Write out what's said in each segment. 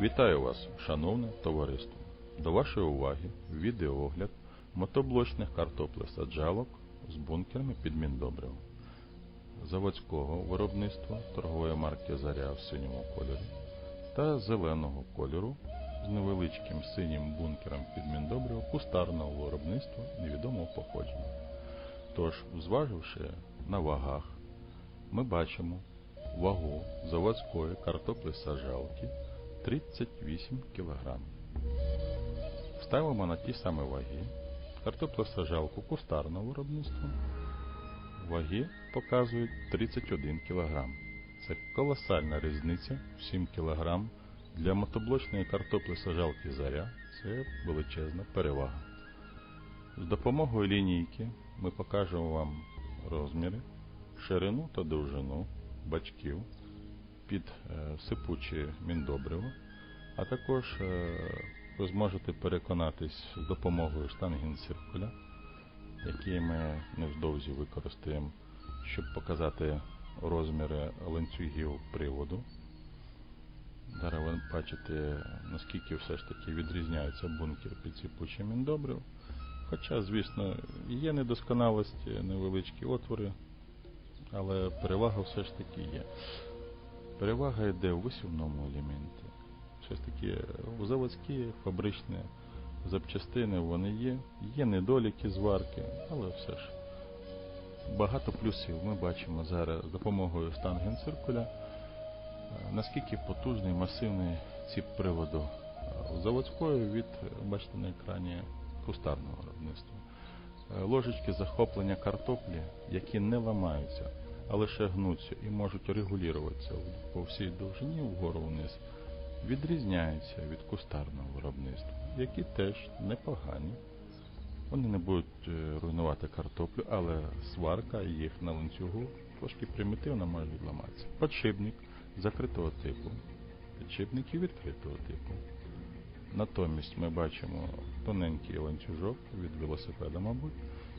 Вітаю вас, шановне товариство! До вашої уваги відеоогляд мотоблочних картоплесаджалок з бункерами під Міндобрив заводського виробництва торгової марки Заря в синьому кольорі та зеленого кольору з невеличким синім бункером під Міндобрив кустарного виробництва невідомого походження. Тож, зваживши на вагах, ми бачимо вагу заводської картоплесаджалки 38 кг. Ставимо на ті самі ваги картоплесаджалку кустарного виробництва. Ваги показують 31 кг. Це колосальна різниця 7 кг. Для мотоблочної картоплесаджалки заря це величезна перевага. З допомогою лінійки ми покажемо вам розміри, ширину та довжину бачків під е, сипуче міндобриво, а також е, ви зможете переконатись з допомогою штангенциркуля, який ми невдовзі використаємо, щоб показати розміри ланцюгів приводу. Зараз ви бачите, наскільки все ж таки відрізняється бункер під сипучим міндобрив. Хоча, звісно, є недосконалості, невеличкі отвори, але перевага все ж таки є. Перевага йде у висівному елементі. Ж таки заводські, фабричні запчастини вони є. Є недоліки зварки, але все ж багато плюсів ми бачимо зараз з допомогою штангенциркуля, наскільки потужний масивний ціп приводу заводської від, бачите на екрані, кустарного виробництва. Ложечки захоплення картоплі, які не ламаються, а лише гнуться і можуть регулюватися по всій довжині вгору вниз, відрізняються від кустарного виробництва, які теж непогані. Вони не будуть руйнувати картоплю, але сварка їх на ланцюгу трошки примітивно може відламатися. Подшипник закритого типу, підшипники відкритого типу. Натомість ми бачимо тоненький ланцюжок від велосипеда, мабуть,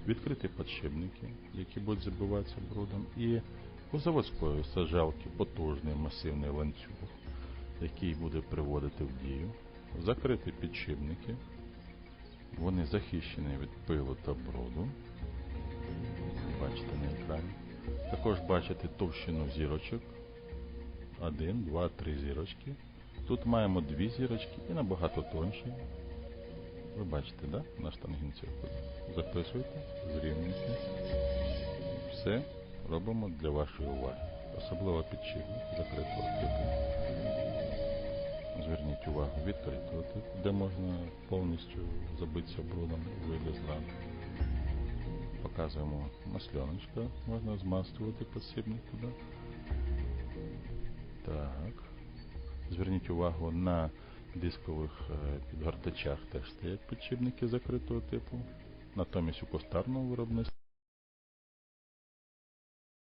відкриті подшипники, які будуть забиватися брудом, і у заводської саджалки потужний масивний ланцюг, який буде приводити в дію, закриті підшипники, вони захищені від пилу та бруду. Бачите на екрані. Також бачите товщину зірочок. Один, два, три зірочки. Тут маємо дві зірочки і набагато тонші. Ви бачите, да? на штангенциркулі. Записуйте, зрівнюйте. Все робимо для вашої уваги. Особливо підшипник закритого типу. Зверніть увагу відкритого де можна повністю забитися брудом і вийде зранку. Показуємо масляночка, можна змастувати підсипник туди. Так. Зверніть увагу на дискових підгортачах теж стоять підшипники закритого типу. Натомість у кустарному виробництві